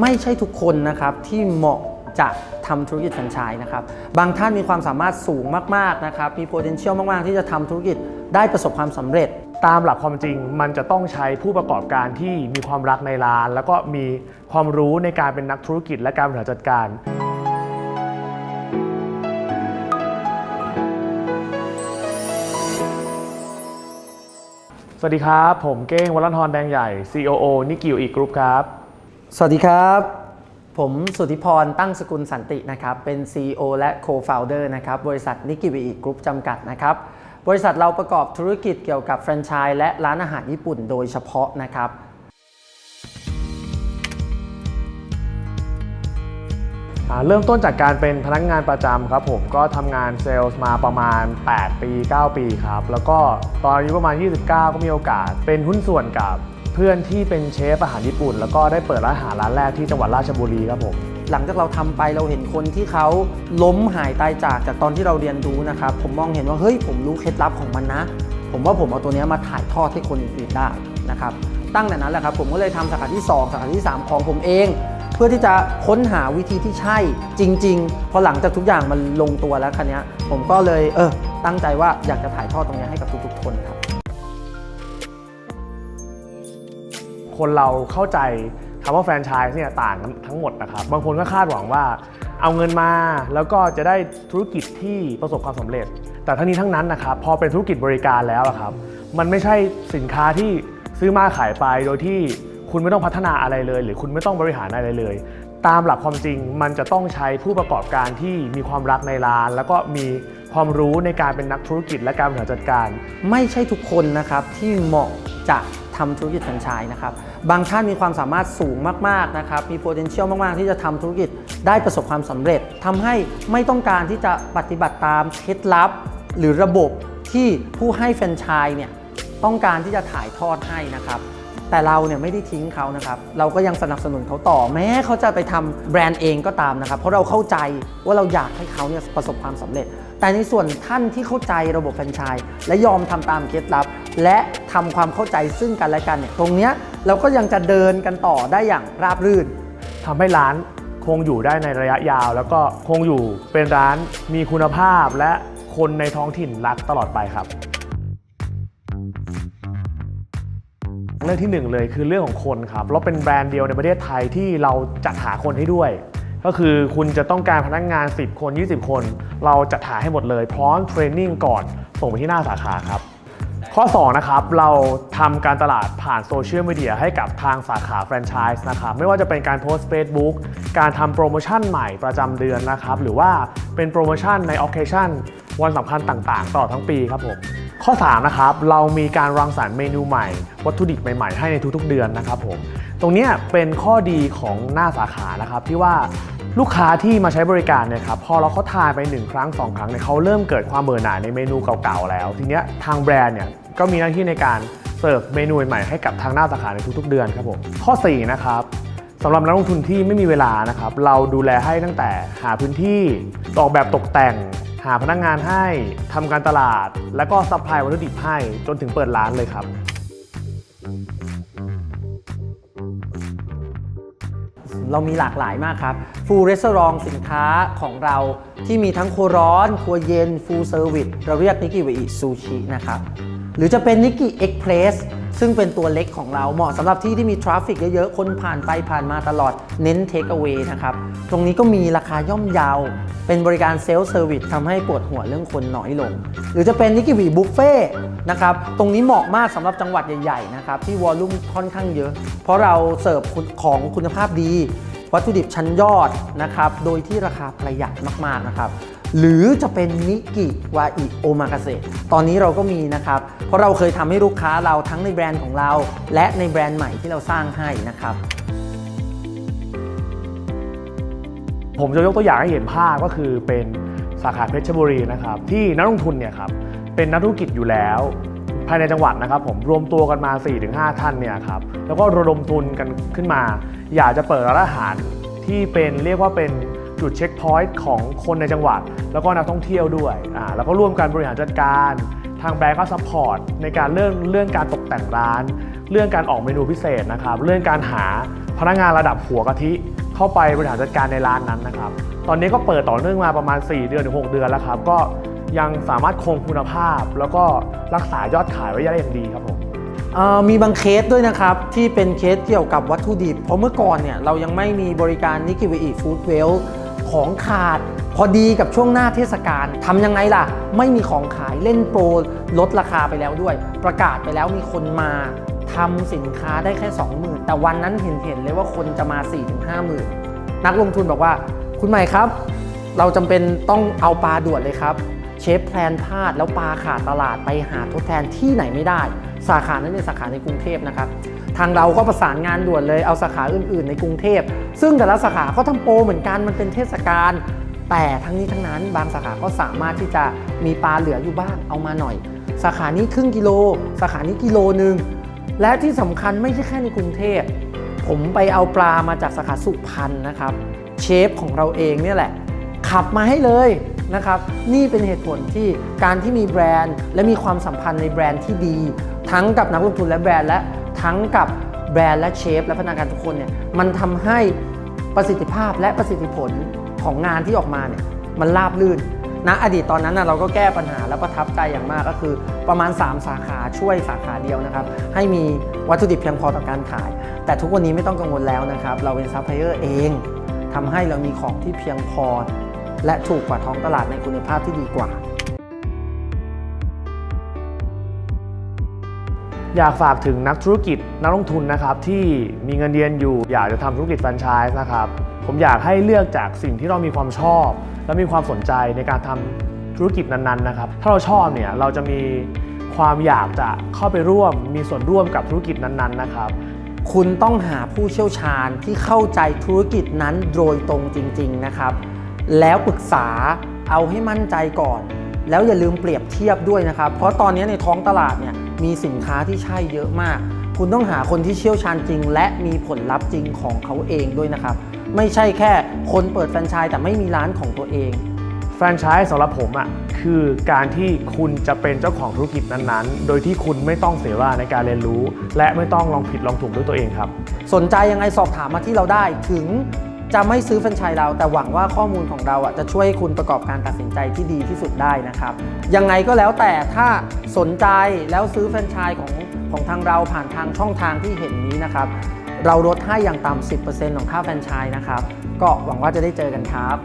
ไม่ใช่ทุกคนนะครับที่เหมาะจะทำธุรกิจแฟรนไชส์นะครับ บางท่านมีความสามารถสูงมากๆนะครับ มี potential มาก ๆ ที่จะทำธุรกิจได้ประสบความสำเร็จ ตามหลักความจริงมันจะต้องใช้ผู้ประกอบการที่มีความรักในร้าน แล้วก็มีความรู้ในการเป็นนักธุรกิจและการบริหารจัดการ สวัสดีครับ ผมเก้งวัลลัทรแดงใหญ่ COO นิกิวอีกกรุ๊ปครับ สวัสดีครับ ผมสุธิพรตั้งสกุลสันตินะครับ เป็น CEO และ Co-founder นะครับ บริษัทนิกิวิอีกรุ๊ปจำกัดนะครับ บริษัทเราประกอบธุรกิจเกี่ยวกับแฟรนไชส์และร้านอาหารญี่ปุ่นโดยเฉพาะนะครับ อ่าเริ่มต้นจากการเป็นพนักงานประจำครับผมก็ทำงานเซลล์มาประมาณ 8 ปี 9 ปีครับ แล้วก็ตอนอายุประมาณ 29 ก็มีโอกาสเป็นหุ้นส่วนกับ เพื่อนที่เป็นเชฟอาหารญี่ปุ่น แล้วก็ได้เปิดร้านอาหารร้านแรกที่จังหวัดราชบุรีครับผม หลังจากเราทำไปเราเห็นคนที่เขาล้มหายตายจากจากตอนที่เราเรียนรู้นะครับ ผมมองเห็นว่าเฮ้ยผมรู้เคล็ดลับของมันนะ ผมว่าผมเอาตัวนี้มาถ่ายทอดให้คนอื่นๆได้นะครับตั้งแต่นั้นแหละครับผมก็เลยทำสาขาที่ 2 สาขาที่ 3 ของผมเอง เพื่อที่จะค้นหาวิธีที่ใช่จริง ๆ พอหลังจากทุกอย่างมันลงตัวแล้วคันนี้ผมก็เลยเออตั้งใจว่าอยากจะถ่ายทอดตรงนี้ให้กับทุกๆคนครับ คนเราเข้าใจคำว่าแฟรนไชส์เนี่ยต่างกันทั้งหมดนะครับ บางคนก็คาดหวังว่าเอาเงินมาแล้วก็จะได้ธุรกิจที่ประสบความสำเร็จ แต่ทั้งนี้ทั้งนั้นนะครับพอเป็นธุรกิจบริการแล้วอะครับ มันไม่ใช่สินค้าที่ซื้อมาขายไปโดยที่คุณไม่ต้องพัฒนาอะไรเลย หรือคุณไม่ต้องบริหารอะไรเลย ตามหลักความจริงมันจะต้องใช้ผู้ประกอบการที่มีความรักในร้าน แล้วก็มีความรู้ในการเป็นนักธุรกิจและการบริหารจัดการ ไม่ใช่ทุกคนนะครับที่เหมาะจะ ทำธุรกิจแฟรนไชส์นะครับ บางท่านมีความสามารถสูงมากๆนะครับ มี potential มาก ๆ ที่จะทำธุรกิจได้ประสบความสำเร็จทำให้ไม่ต้องการที่จะปฏิบัติตามเคล็ดลับ หรือระบบที่ผู้ให้แฟรนไชส์เนี่ยต้องการที่จะถ่ายทอดให้นะครับ แต่เราเนี่ยไม่ได้ทิ้งเขานะครับ เราก็ยังสนับสนุนเขาต่อแม้เขาจะไปทำแบรนด์เองก็ตามนะครับ เพราะเราเข้าใจว่าเราอยากให้เขาเนี่ยประสบความสำเร็จ แต่ในส่วนท่านที่เข้าใจระบบแฟรนไชส์และยอมทำตามเคล็ดลับ และทำความเข้าใจซึ่งกันและกันเนี่ยตรงเนี้ยเราก็ยังจะเดินกันต่อได้อย่างราบรื่นทำให้ร้านคงอยู่ได้ในระยะยาว แล้วก็คงอยู่เป็นร้านมีคุณภาพและคนในท้องถิ่นรักตลอดไปครับ เรื่องที่หนึ่งเลยคือเรื่องของคนครับเราเป็นแบรนด์เดียวในประเทศไทยที่เราจัดหาคนให้ด้วย ก็คือคุณจะต้องการพนักงาน 10 คน 20 คน เราจัดหาให้หมดเลย พร้อมเทรนนิ่งก่อนส่งไปที่หน้าสาขาครับ ข้อ 2 นะครับ เราทำการตลาดผ่านโซเชียลมีเดียให้กับทางสาขาแฟรนไชส์นะครับ ไม่ว่าจะเป็นการโพสต์ Facebook การทำโปรโมชั่นใหม่ประจำเดือนนะครับ หรือว่าเป็นโปรโมชั่นในออเคชั่นวันสำคัญต่างๆตลอดทั้งปีครับผม ข้อ 3 นะครับ เรามีการรังสรรค์เมนูใหม่ วัตถุดิบใหม่ๆ ให้ในทุกๆเดือนนะครับผม ตรงนี้เป็นข้อดีของหน้าสาขานะครับที่ว่าลูกค้าที่มาใช้บริการเนี่ยครับพอเราเขาทานไป 1 ครั้ง 2 ครั้งเนี่ยเขาเริ่มเกิดความเบื่อหน่ายในเมนูเก่าๆแล้ว ทีเนี้ยทางแบรนด์เนี่ยก็มีหน้าที่ในการเสิร์ฟเมนูใหม่ให้กับทางหน้าสาขาในทุกๆ เดือนครับผมข้อ 4 นะครับสำหรับนักลงทุนที่ไม่มีเวลานะครับ เราดูแลให้ตั้งแต่หาพื้นที่ออกแบบตกแต่ง หาพนักงานให้ทำการตลาด แล้วก็ซัพพลายวัตถุดิบให้จนถึงเปิดร้านเลยครับ เรามีหลากหลายมากครับฟูลเรส a u รองสินค้าของเราที่มีทั้งครัวร้อน ครัวเย็นฟูลเซอร์วิสเราเรียกนิกิว i ซูชินะครับ หรือจะเป็นนิกิเอ็กเพรส ซึ่งเป็นตัวเล็กของเราเหมาะสำหรับที่ที่มีทราฟฟิกเยอะๆ คนผ่านไปผ่านมาตลอดเน้นเทคเอา a y นะครับ ตรงนี้ก็มีราคาย่อมเยาว เป็นบริการเซลล์เซอร์วิสทำให้ปวดหัวเรื่องคนน้อยลง หรือจะเป็นนิกิวีบุฟเฟ่นะครับ ตรงนี้เหมาะมากสำหรับจังหวัดใหญ่ๆนะครับที่วอลลุ่มค่อนข้างเยอะ เพราะเราเสิร์ฟของคุณภาพดี วัตถุดิบชั้นยอดนะครับโดยที่ราคาประหยัดมากๆนะครับ หรือจะเป็นนิกิวาอิโอมากาเซตอนนี้เราก็มีนะครับ เพราะเราเคยทำให้ลูกค้าเราทั้งในแบรนด์ของเรา และในแบรนด์ใหม่ที่เราสร้างให้นะครับ ผมจะยกตัวอย่างให้เห็นภาพก็คือเป็นสาขาเพชรบุรีนะครับ ที่นักลงทุนเนี่ยครับเป็นนักธุรกิจอยู่แล้วภายในจังหวัดนะครับผมรวมตัวกันมา 4-5 ท่านเนี่ยครับแล้วก็ระดมทุนกันขึ้นมา อยากจะเปิดร้านอาหารที่เป็นเรียกว่าเป็น จุดเช็คพอยต์ของคนในจังหวัด แล้วก็นักท่องเที่ยวด้วยอ่าแล้วก็ร่วมกันบริหารจัดการ ทางแบรนด์ก็ซัพพอร์ตในการเรื่องเรื่องการตกแต่งร้าน เรื่องการออกเมนูพิเศษนะครับเรื่องการหาพนักงานระดับหัวกะทิเข้าไปบริหารจัดการในร้านนั้นนะครับ ตอนนี้ก็เปิดต่อเนื่องมาประมาณ 4 เดือนถึง6เดือนแล้วครับก็ยังสามารถคงคุณภาพ แล้วก็รักษายอดขายไว้ได้อย่างดีครับผมมีบางเคสด้วยนะครับ ที่เป็นเคสเกี่ยวกับวัตถุดิบ เพราะเมื่อก่อนเนี่ยเรายังไม่มีบริการนิกิวิอิฟู้ดเวล ของขาด พอดีกับช่วงหน้าเทศกาลทำยังไงล่ะ ไม่มีของขายเล่นโปรลดราคาไปแล้วด้วย ประกาศไปแล้วมีคนมาทำสินค้าได้แค่ 20,000 แต่วันนั้นเห็นเห็นเลยว่าคนจะมา 4-50,000นักลงทุนบอกว่า คุณใหม่ครับ เราจำเป็นต้องเอาปลาด่วนเลยครับ เชฟแพลนพลาดแล้วปลาขาดตลาดไปหาทดแทนที่ไหนไม่ได้ สาขานั้นเป็นสาขาในกรุงเทพนะครับ ทางเราก็ประสานงานด่วนเลยเอาสาขาอื่น ๆ ในกรุงเทพ ซึ่งแต่ละสาขาก็ทำโปรเหมือนกันมันเป็นเทศกาลแต่ทั้งนี้ทั้งนั้นบางสาขาก็สามารถที่จะมีปลาเหลืออยู่บ้างเอามาหน่อย สาขานี้ครึ่งกิโล สาขานี้กิโลหนึ่งและที่สำคัญไม่ใช่แค่ในกรุงเทพ ผมไปเอาปลามาจากสาขาสุพรรณนะครับ เชฟของเราเองเนี่ยแหละ ขับมาให้เลยนะครับ นี่เป็นเหตุผลที่การที่มีแบรนด์ และมีความสัมพันธ์ในแบรนด์ที่ดี ทั้งกับนักลงทุนและแบรนด์และ ทั้งกับแบรนด์และเชฟและพนักงานทุกคนเนี่ยมันทำให้ประสิทธิภาพและประสิทธิผลของงานที่ออกมาเนี่ยมันราบลื่นณอดีตตอนนั้นนะเราก็แก้ปัญหาและประทับใจอย่างมากก็คือประมาณ 3 สาขาช่วยสาขาเดียวนะครับ ให้มีวัตถุดิบเพียงพอต่อการขาย แต่ทุกวันนี้ไม่ต้องกังวลแล้วนะครับ เราเป็นซัพพลายเออร์เองทำให้เรามีของที่เพียงพอ และถูกกว่าท้องตลาดในคุณภาพที่ดีกว่า อยากฝากถึงนักธุรกิจนักลงทุนนะครับที่มีเงินเดือนอยู่ อยากจะทำธุรกิจแฟรนไชส์นะครับผมอยากให้เลือกจากสิ่งที่เรามีความชอบ และมีความสนใจในการทำธุรกิจนั้นๆนะครับถ้าเราชอบเนี่ยเราจะมีความอยากจะเข้าไปร่วม มีส่วนร่วมกับธุรกิจนั้นๆนะครับ คุณต้องหาผู้เชี่ยวชาญที่เข้าใจธุรกิจนั้นโดยตรงจริง ๆนะครับ แล้วปรึกษาเอาให้มั่นใจก่อน แล้วอย่าลืมเปรียบเทียบด้วยนะครับ เพราะตอนนี้ในท้องตลาดเนี่ยมีสินค้าที่ใช่เยอะมาก คุณต้องหาคนที่เชี่ยวชาญจริง และมีผลลัพธ์จริงของเขาเองด้วยนะครับ ไม่ใช่แค่คนเปิดแฟรนไชส์แต่ไม่มีร้านของตัวเองแฟรนไชส์สำหรับผมอะคือการที่คุณจะเป็นเจ้าของธุรกิจนั้นๆ โดยที่คุณไม่ต้องเสียเวลาในการเรียนรู้ และไม่ต้องลองผิดลองถูกด้วยตัวเองครับ สนใจยังไงสอบถามมาที่เราได้ถึง จะไม่ซื้อแฟรนไชส์เราแต่หวังว่าข้อมูลของเราอะจะช่วยให้คุณประกอบการตัดสินใจที่ดีที่สุดได้นะครับ ยังไงก็แล้วแต่ถ้าสนใจแล้วซื้อแฟรนไชส์ของของทางเราผ่านทางช่องทางที่เห็นนี้นะครับ เราลดให้อย่างต่ำ10%ของค่าแฟรนไชส์นะครับ ก็หวังว่าจะได้เจอกันครับ